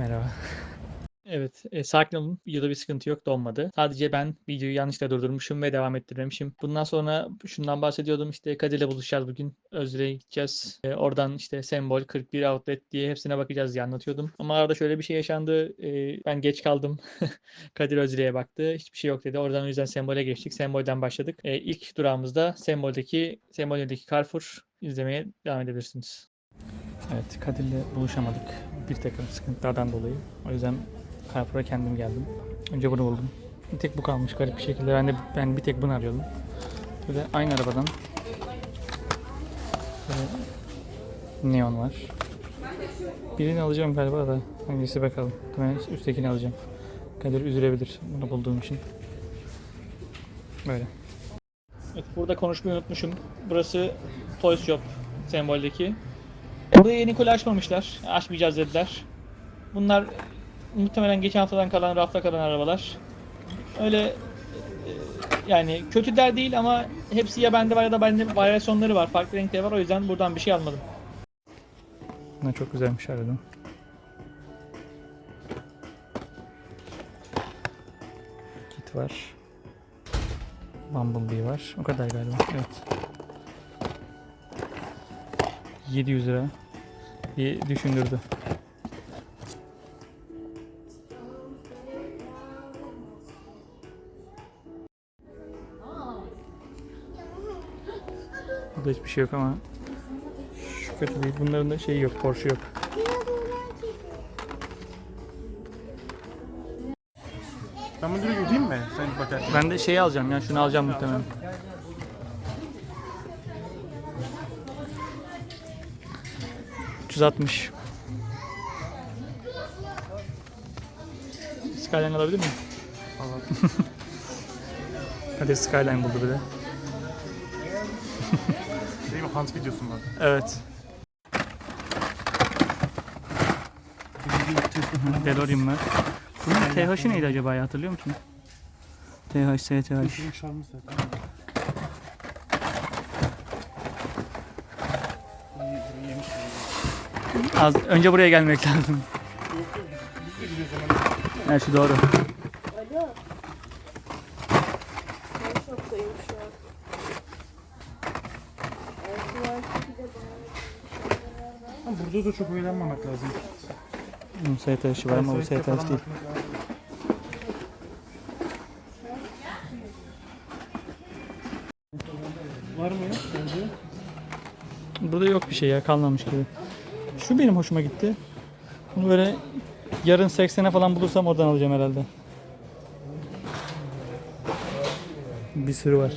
Merhaba. Evet, e, sakin olun. Videoda bir sıkıntı yok, donmadı. Sadece ben videoyu yanlışlıkla durdurmuşum ve devam ettirmemişim. Bundan sonra şundan bahsediyordum. İşte Kadir'le buluşacağız bugün. Özre'ye gideceğiz. E, oradan işte Sembol, 41 Outlet diye hepsine bakacağız diye anlatıyordum. Ama arada şöyle bir şey yaşandı. E, ben geç kaldım. Kadir Özre'ye baktı. Hiçbir şey yok dedi. Oradan o yüzden Sembol'e geçtik. Sembol'den başladık. E, ilk durağımızda Sembol'deki, Sembol'deki Carrefour izlemeye devam edebilirsiniz. Evet, Kadir'le buluşamadık. Bir takım sıkıntılardan dolayı. O yüzden Carrefour'a kendim geldim. Önce bunu buldum. Bir tek bu kalmış garip bir şekilde. Ben de ben bir tek bunu arıyordum. Böyle aynı arabadan. Böyle neon var. Birini alacağım galiba da. Hangisi bakalım. Ben üsttekini alacağım. Kadir üzülebilir bunu bulduğum için. Böyle. Evet, burada konuşmayı unutmuşum. Burası Toys Shop semboldeki. Burayı Nikola açmamışlar. Açmayacağız dediler. Bunlar muhtemelen geçen haftadan kalan, rafta kalan arabalar. Öyle e, yani kötü der değil ama hepsi ya bende var ya da bende varyasyonları var. Farklı renkleri var. O yüzden buradan bir şey almadım. Ne çok güzelmiş aradım. Kit var. Bumblebee var. O kadar galiba. Evet. 700 lira diye düşündürdü. Burada hiçbir şey yok ama şu kötü değil. Bunların da şeyi yok, Porsche yok. Ben bunu direkt ödeyeyim mi? Sen bakarsın. Ben de şeyi alacağım ya, şunu alacağım muhtemelen. ...360. Skyline alabilir miyim? Hadi Skyline buldu bir de. Değil mi? Hunt videosu mu? Evet. DeLorean var. Bunun TH'ı neydi acaba ya hatırlıyor musun? TH, STH. Şarmı zaten. Az, önce buraya gelmek lazım. Evet şu doğru. Alo. Ben şoktayım şu an. Ama burada da çok oyalanmamak lazım. Bunun STH'ı var ama bu falan STH değil. Var mı ya? Bence. Burada yok bir şey ya kalmamış gibi. Şu benim hoşuma gitti. Bunu böyle yarın 80'e falan bulursam oradan alacağım herhalde. Bir sürü var.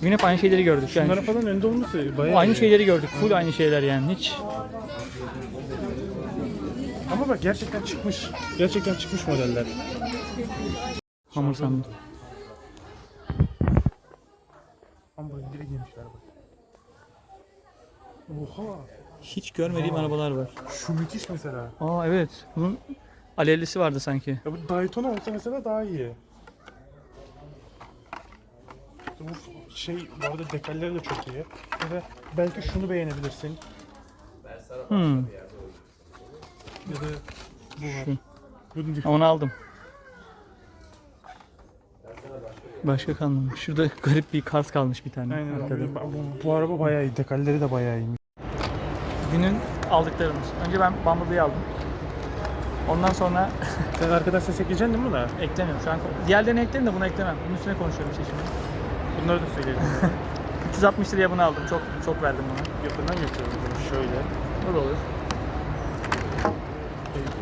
Bugün hep aynı şeyleri gördük. Yani falan önde olması bayağı aynı iyi. şeyleri gördük. Full aynı şeyler yani. Hiç Ama bak gerçekten çıkmış. Gerçekten çıkmış modeller. hamur sandım. Ama böyle direkt yemişler bak. Oha. Hiç görmediğim arabalar var. Şu müthiş mesela. Aa evet. Bunun alevlisi vardı sanki. Ya bu Daytona olsa mesela daha iyi. Bu şey bu arada dekalleri de çok iyi. Da belki şunu beğenebilirsin. Hmm. Ya da bu var. Bunu Onu aldım. Başka kalmamış. Şurada garip bir kars kalmış bir tane. Aynen. arkada. Bu, bu, bu araba bayağı iyi. Dekalleri de bayağı iyi. Günün aldıklarımız. Önce ben Bumblebee'yi aldım. Ondan sonra Sen arkadan ses ekleyeceksin değil mi buna? eklemiyorum. Şu an diğerlerini eklerim de bunu eklemem. Bunun üstüne konuşuyorum işte şimdi. Bunları da söyleyelim. 360 liraya bunu aldım. Çok çok verdim buna. Yakından yapıyorum bunu şöyle. O da olur.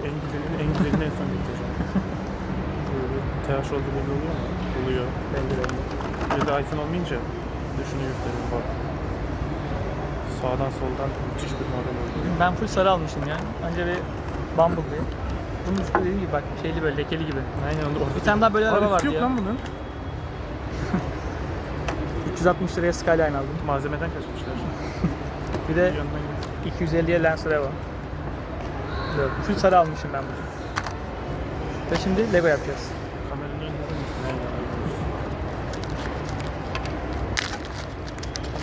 En güzelini en güzelini en son getireceğim. Böyle TH oldu belli oluyor mu? Oluyor. Belli belli. Bir de iPhone olmayınca de şunu göstereyim bak. Sağdan soldan müthiş bir model oldu. Ben full sarı almışım yani. Önce bir Bumblebee. Bunun üstü dediğim gibi bak şeyli böyle lekeli gibi. Aynen onu orada. Bir tane daha böyle araba vardı yok ya. lan bunun. 360 liraya Skyline aldım. Malzemeden kaçmışlar. Bir Bir de yandan git. 250'ye Lance Revo. Yok, full sarı almışım ben bunu. Ve şimdi Lego yapacağız. Kameranın önünde misin? Aynen.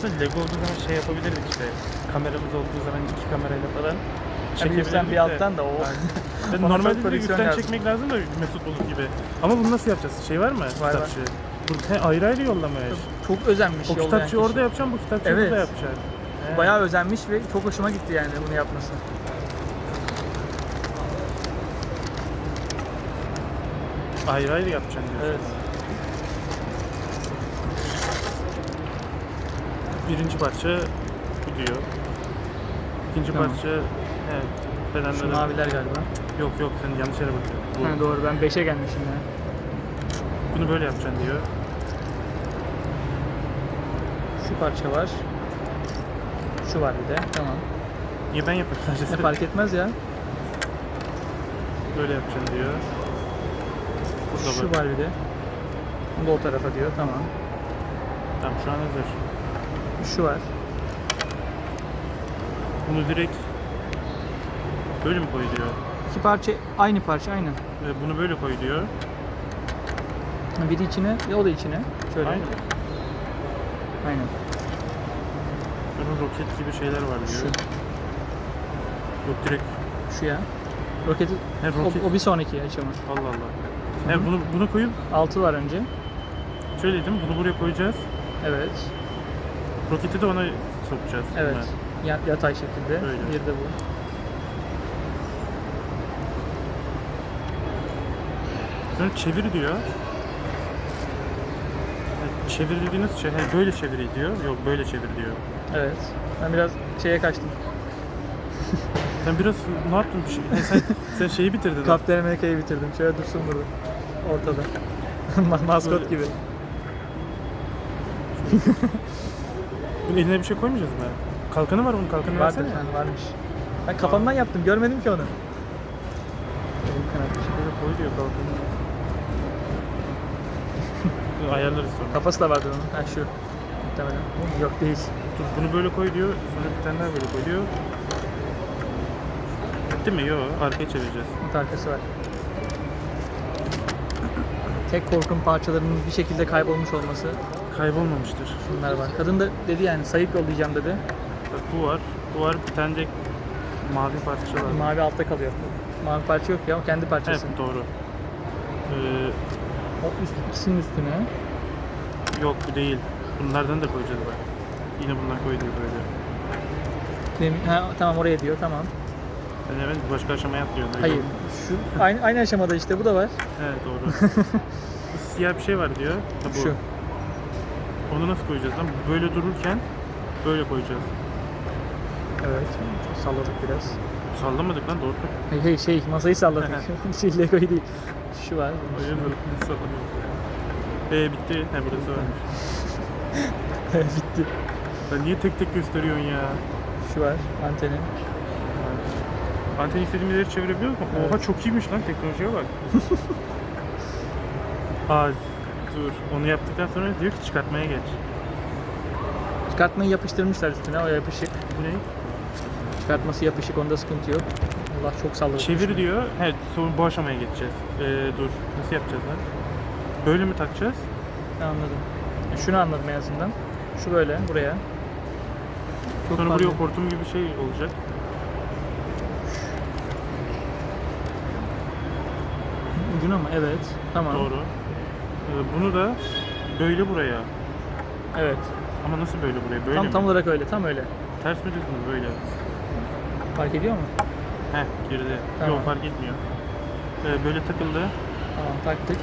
Aslında Lego olduğu zaman şey yapabilirdik işte. Kameramız olduğu zaman iki kamerayla falan. Üstten bir alttan da o. Ona normalde çok de üstten lazım. çekmek lazım da Mesut Bulut gibi. Ama bunu nasıl yapacağız? Şey var mı? var. Kitapçı. Bu he, ayrı ayrı yollamış. Çok özenmiş O kitapçı kişi. orada yapacağım, bu kitapçı Evet. burada yapacak. He. Bayağı özenmiş ve çok hoşuma gitti yani bunu yapması. ayrı ayrı yapacaksın diyorsun. Evet. Birinci parça bu diyor. İkinci Tamam. parça evet. Bedenleri. Şu maviler galiba. Yok yok sen yanlış yere bakıyorsun. Bu. Ha, doğru ben 5'e gelmişim ya. Bunu böyle yapacaksın diyor. Şu parça var. Şu var bir de. Tamam. Niye ben yapayım sadece Ne fark etmez ya. böyle yapacaksın diyor. Burada Şu bak. var bir de. Bu da o tarafa diyor. Tamam. Tamam şu an hazır. Şu var. Bunu direkt böyle mi koy diyor. İki parça aynı parça aynı. Ve bunu böyle koy diyor. Biri içine ve o da içine. Şöyle. Aynı. Aynen. Bunun roket gibi şeyler var diyor. Şu. Yok direkt. Şu ya. Roketi He roket. o, o bir sonraki aşama. Allah Allah. He bunu bunu koyup Altı var önce. şöyle dedim bunu buraya koyacağız. Evet. Roketi de ona sokacağız. Evet. Ya- yatay şekilde. Öyle. Bir de bu. Sonra çevir diyor. Ha, Çevir dediğiniz şey, he, böyle çevir diyor. Yok böyle çevir diyor. Evet. Ben biraz şeye kaçtım. Sen biraz ne yaptın bir şey? He, sen, sen şeyi bitirdin. Kaptan Amerika'yı bitirdim. Şöyle dursun burada. Ortada. Ma- Maskot Böyle. gibi. Bunun eline bir şey koymayacağız mı? Kalkanı var bunun kalkanı Vardır versene. yani varmış. Ben kafamdan yaptım. Görmedim ki onu. Elim kanatmış. Böyle koy diyor kalkanı. Ayarlarız sonra. Kafası da vardır onun. Ha şu. Muhtemelen. Yok değil. Dur bunu böyle koy diyor. Sonra bir tane daha böyle koy diyor. Bitti mi? Yok. Arkaya çevireceğiz. Bir arkası var. Tek korkum parçalarının bir şekilde kaybolmuş olması. Kaybolmamıştır. Bunlar var. Kadın da dedi yani sayıp yollayacağım dedi. Bak bu var. Bu var. Bir tane de mavi parça var. Mavi altta kalıyor. Mavi parça yok ya o kendi Evet parçası. doğru. Ee, O üst, ikisinin üstüne. yok bu değil. Bunlardan da koyacağız bak. Yine bundan koy diyor böyle. Demin- ha, tamam oraya diyor tamam. Sen hemen başka aşamaya atlıyorsun. Hayır. yok. Şu aynı aynı aşamada işte bu da var. Evet doğru. Siyah bir şey var diyor. Ha, bu. Şu. Onu nasıl koyacağız lan? Böyle dururken böyle koyacağız. Evet. Salladık biraz. Sallamadık lan doğru. Hey hey şey masayı salladık. şey Lego'yu değil. Şu var. Öyle mi? Nasıl sallamıyoruz? Ee bitti. He burası varmış. Bitti. Sen niye tek tek gösteriyorsun ya? Şu var anteni. Anten istediğimiz yeri çevirebiliyor mu? Evet. Oha çok iyiymiş lan teknolojiye bak. Aa dur onu yaptıktan sonra diyor ki çıkartmaya geç. Çıkartmayı yapıştırmışlar üstüne o yapışık. Bu ne? Çıkartması yapışık onda sıkıntı yok. Allah çok salladı. Çevir diyor. Evet sonra bu aşamaya geçeceğiz. Ee, dur nasıl yapacağız lan? Böyle mi takacağız? Anladım. E, Şunu anladım en azından. Şu böyle buraya. Çok Sonra buraya hortum gibi bir şey olacak. Ucuna mı? Evet. Tamam. Doğru. Ee, bunu da böyle buraya. Evet. Ama nasıl böyle buraya? Böyle tam mi? tam olarak öyle. Tam öyle. Ters mi düz mü? Böyle. Fark ediyor mu? Heh girdi. Tamam. Yok fark etmiyor. Ee, böyle takıldı. Tamam taktık.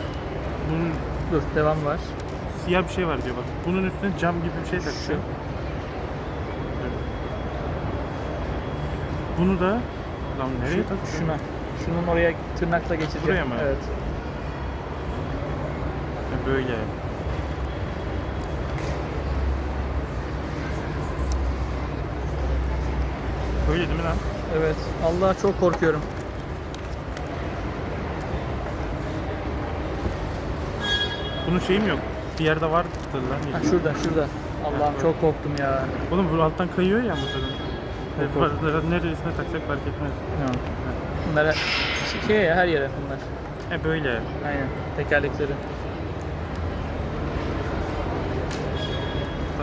Bunun Dur devam var. siyah bir şey var diyor bak. Bunun üstüne cam gibi bir şey takacağım. Şu. Bunu da lan nereye tak? Şuna. Şunun oraya tırnakla geçireceğim. Buraya mı? Evet. Böyle. Böyle değil mi lan? Evet. Allah çok korkuyorum. Bunun şeyi mi yok? Bir yerde var lan. Ha, şurada şurada. Allah'ım Evet. çok korktum ya. Oğlum bu alttan kayıyor ya masadan. Yok, Evet, var- Neresine taksak fark etmez. Tamam. Bunlar şey ya her yere bunlar. He böyle. Aynen. Tekerlekleri.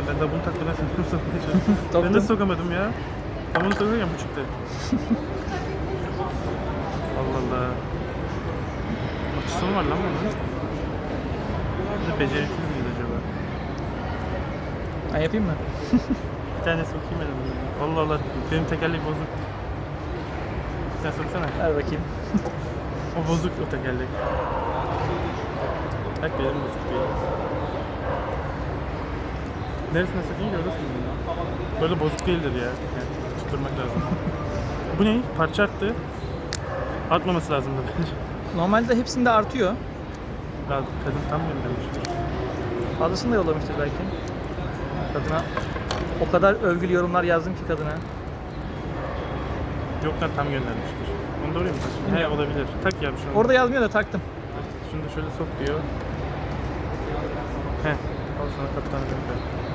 Ben de bunu taktım ben sana sokmayacağım. ben de Taktım. sokamadım ya. Tam onu sokarken bu çıktı. Allah Allah. Açısı var lan bunun? Bir de beceriksiz miyiz acaba? Ben yapayım mı? Bir tane sokayım ben bunu. Allah Allah benim tekerlek bozuk. Sen soksana. Ver bakayım. O bozuk o tekerlek. Bak benim bozuk değil. Neresine ki orası mı? Böyle bozuk değildir ya. Yani tutturmak lazım. Bu ne? Parça arttı. Artmaması lazımdı bence. Normalde hepsinde artıyor. Ya kadın tam göndermiştir. Fazlasını da yollamıştır belki. Kadına o kadar övgülü yorumlar yazdım ki kadına. Yok lan tam göndermiştir. Onu da mı takayım? He olabilir. Tak ya bir şey. Orada yazmıyor da taktım. Şunu da şöyle sok diyor. He. Al sana kaptanı gönder.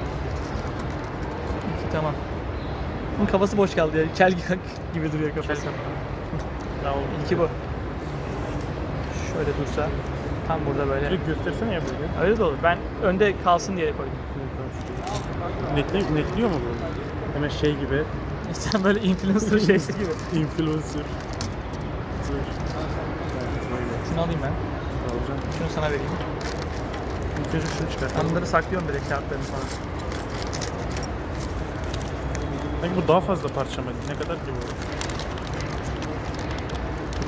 Tamam. Bunun kafası boş kaldı ya. Kel gibi duruyor kafası. Oldu. İki bu. Şöyle dursa. Tam burada böyle. Direkt göstersene ya böyle. Öyle de olur. Ben önde kalsın diye koydum. Netli, netliyor mu bu? Hemen şey gibi. Sen böyle influencer şeysi gibi. Influencer. Böyle. Şunu alayım ben. Alacağım. Şunu sana vereyim. İlk önce şunu Ben çıkartalım. bunları saklıyorum direkt kağıtlarını falan. Sanki bu daha fazla parça mı? Ne kadar ki bu?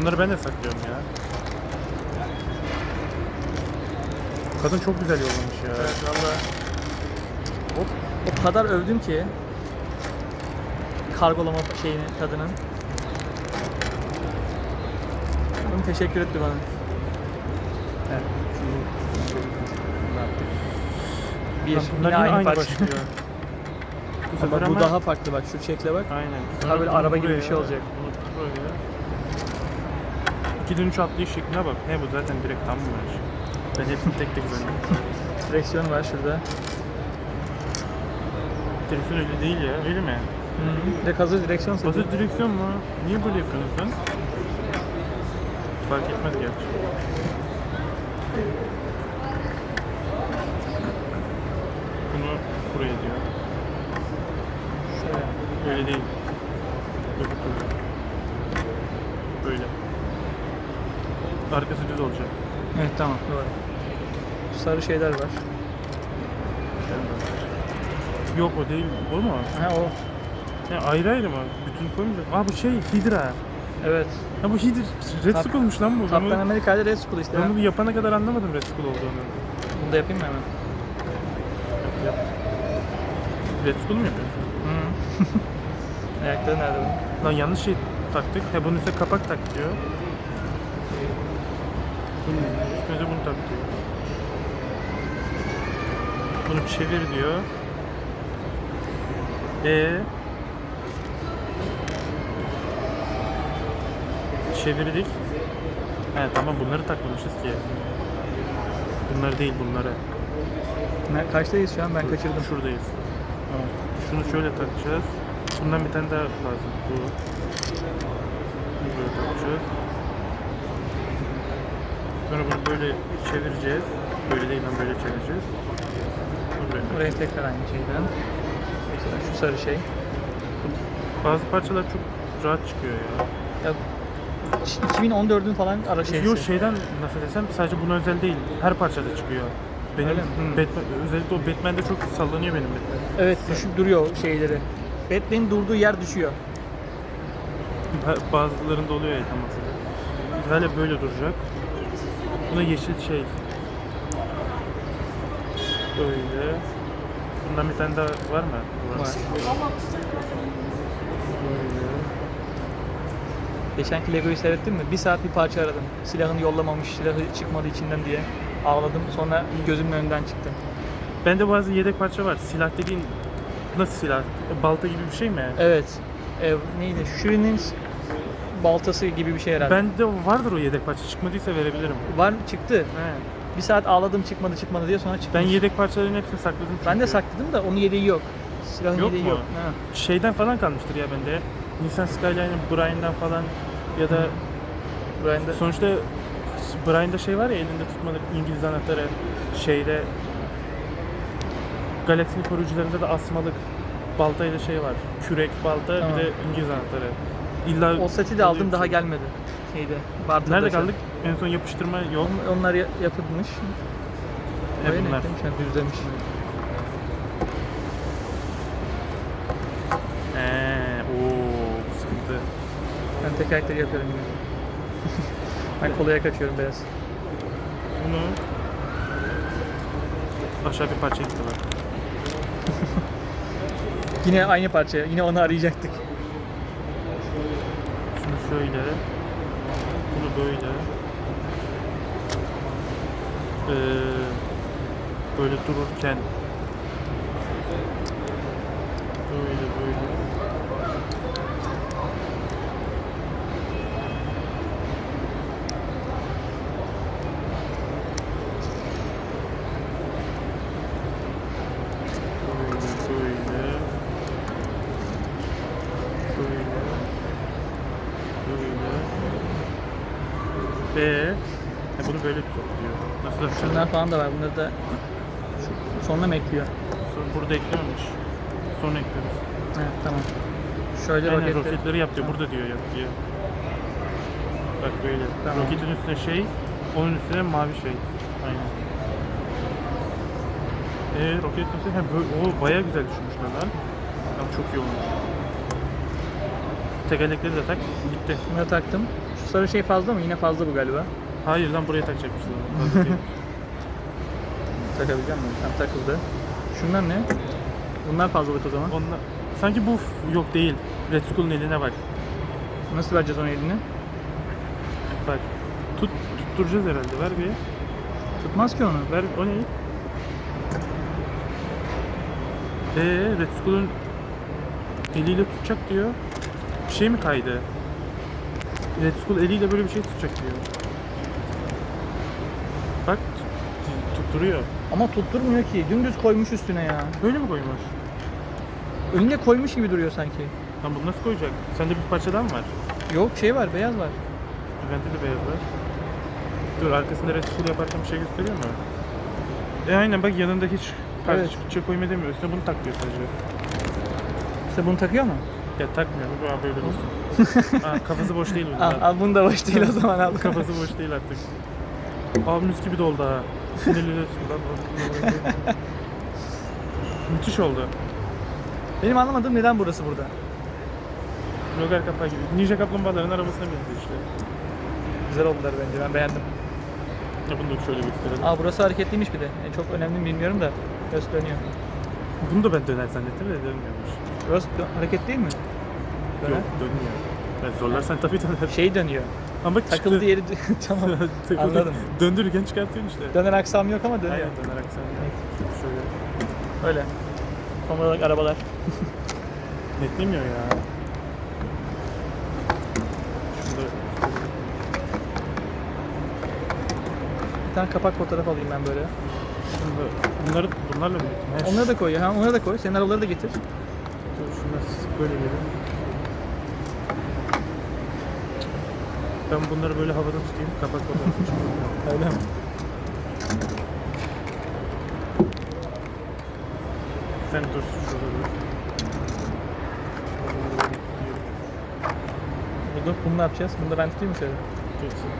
Bunları ben de saklıyorum ya. Kadın çok güzel yollamış ya. Evet valla. O, o kadar övdüm ki kargolama şeyini kadının. Bunu teşekkür etti bana. Evet. Bir, yine aynı, parça. başlıyor. Bu sefer Ama bu daha farklı bak şu şekle bak. Aynen. Daha böyle araba gibi bir şey olacak. Böyle. 2 dönüş atlayış şekline bak. He bu zaten direkt tam mı var? Ben hepsini tek tek zannettim. Direksiyon var şurada. Direksiyon öyle değil ya. Öyle mi? Hı. Direkt hazır direksiyon seti. Hazır direksiyon mu? Niye böyle yapıyorsunuz lan? Fark etmez gerçi. Bunu buraya diyor. Öyle değil. Böyle. Arkası düz olacak. Evet tamam doğru. Sarı şeyler var. Yok o değil. O mu? Ha o. Ya ayrı ayrı mı? Bütün koymayacak. Aa bu şey Hydra. Evet. Ha bu Hydra. Red Kap- Skull'muş lan bu. Kaptan Amerika'da Red Skull işte. ben bunu yapana kadar anlamadım Red Skull olduğunu. Bunu da yapayım mı hemen? Yap. Red Skull mu yapıyorsun? Ayakları nerede bunun? Lan yanlış şey taktık. He bunun üstüne kapak tak diyor. Bunun üstüne de bunu tak diyor. Bunu çevir diyor. E Çevirdik. He tamam bunları takmamışız ki. Bunları değil bunları. Ne, kaçtayız şu an? Ben kaçırdım. Şuradayız. Şunu şöyle takacağız. Bundan bir tane daha lazım. Bu. Böyle takacağız. Sonra bunu böyle çevireceğiz. Böyle değil lan böyle çevireceğiz. Buraya tekrar aynı şeyden. Mesela şu sarı şey. Bazı parçalar çok rahat çıkıyor ya. Ya 2014'ün falan ara şeysi. Yok şeyden nasıl desem sadece buna özel değil. Her parçada çıkıyor. Benim. Batman, özellikle o Batman'de çok sallanıyor benim Batman. Evet düşüp duruyor şeyleri. Batman'in durduğu yer düşüyor. Ba- Bazılarında oluyor ya tam aslında. Hala böyle duracak. Buna yeşil şey. Böyle. Bundan bir tane daha var mı? Var. Böyle. Geçenki Lego'yu seyrettin mi? Bir saat bir parça aradım. Silahını yollamamış, silahı çıkmadı içinden diye. Ağladım. Sonra gözümün önünden çıktı. Bende bazı yedek parça var. Silah dediğin nasıl silah? Balta gibi bir şey mi? Evet. Ev neydi? Shuri'nin baltası gibi bir şey herhalde. Bende vardır o yedek parça. Çıkmadıysa verebilirim. Var çıktı. He. Bir saat ağladım çıkmadı çıkmadı diye sonra çıktı. Ben yedek parçaların hepsini sakladım çünkü. Ben de sakladım da onun yedeği yok. Silahın Yok yedeği mu? yok. Ha. Şeyden falan kalmıştır ya bende. Nissan Skyline'ın Brian'dan falan ya da Brian'da sonuçta Brian'da şey var ya elinde tutmalı İngiliz anahtarı şeyde Galaksinin koruyucularında da asmalık baltayla şey var. Kürek, balta Tamam. bir de İngiliz anahtarı. İlla O seti de aldım daha gelmedi. Şeyde. Bartır'da Nerede şey. kaldık? En son yapıştırma yok. On- Onlar ya- yapılmış. Hep Oraya ne bunlar. eklemiş? Düzlemiş. Eee, ooo sıkıntı. Ben tekerlekleri yapıyorum yine. ben kolaya kaçıyorum biraz. Bunu aşağı bir parça gitti bak. Yine aynı parça. Yine onu arayacaktık. Şunu şöyle. Bunu böyle. Ee, böyle dururken böyle böyle böyle böyle böyle ee, e bunu böyle topluyor. Nasıl yapacağız? Şunlar falan da var. Bunları da sonuna mı ekliyor? Sonra burada eklememiş. Sonra ekleriz. Evet tamam. Şöyle Aynen roketleri. roketleri yap diyor. Burada diyor yap diyor. Bak böyle. Tamam. Roketin üstüne şey, onun üstüne mavi şey. Aynen. Eee roket üstüne böyle, o bayağı güzel düşünmüşler lan. Ama çok iyi olmuş. Tekerlekleri de tak. Bitti. Bunları taktım. Şu sarı şey fazla mı? Yine fazla bu galiba. Hayır lan buraya takacakmışlar. Fazla değil. Takabileceğim mi? Tam takıldı. Şunlar ne? Bunlar fazlalık o zaman. Onunla... Sanki bu yok değil. Red Skull'un eline bak. Nasıl vereceğiz onu eline? Bak. Tut, tutturacağız herhalde. Ver bir. Tutmaz ki onu. Ver o ne? Eee Red Skull'un eliyle tutacak diyor. Bir şey mi kaydı? Red Skull eliyle böyle bir şey tutacak diyor. Bak tut- tutturuyor. Ama tutturmuyor ki. Dümdüz koymuş üstüne ya. Böyle mi koymuş? Önüne koymuş gibi duruyor sanki. Lan bunu nasıl koyacak? Sende bir parçadan mı var? Yok şey var, beyaz var. Bende de beyaz var. Dur arkasında Red yaparken bir şey gösteriyor mu? E aynen bak yanında hiç parça Evet. şey koyma demiyor. Üstüne bunu tak diyor sadece. İşte bunu takıyor mu? Ya takmıyor. Bu abi böyle olsun. Aa, kafası boş değil bunun. Al, al bunu da boş değil o zaman al. Kafası boş değil artık. Abimiz gibi doldu ha. Sudan Müthiş oldu. Benim anlamadığım neden burası burada? Logar kapağı gibi. Ninja kaplumbağaların arabasına benziyor işte. Güzel oldular bence ben beğendim. Ya bunu da şöyle gösterelim. Aa burası hareketliymiş bir de. E, çok önemli mi bilmiyorum da. Burası dönüyor. Bunu da ben döner zannettim de dönmüyormuş. Burası dö- hareket değil mi? Döner. Yok dönmüyor. Yani zorlarsan tabii döner. Şey dönüyor. Ama bak Takıldığı çıktı. yeri tamam. Takıldı. Anladım. Döndürürken çıkartıyorsun işte. Döner aksam yok ama dönüyor. Aynen döner aksan. Şöyle. Öyle. Tam olarak arabalar. Netlemiyor ya. Şunu da Bir tane kapak fotoğraf alayım ben böyle. şunu da bunları bunlarla birlikte. Onları da koy ya. Ha, onları da koy. Senin arabaları da getir. Dur şunlar sık böyle gelin. Ben bunları böyle havada tutayım. Kapak fotoğrafı çekeyim. Öyle mi? Sen dur şurada dur. Bunu, bunu ne yapacağız? Bunu da ben tutayım mı şöyle? Dur, sen-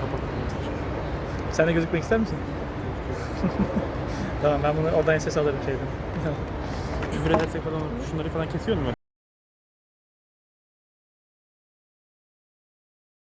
Kapak fotoğrafı. Sen de gözükmek ister misin? tamam ben bunu oradan ses alırım şeyden. Küfür edersek falan şunları falan kesiyor mu?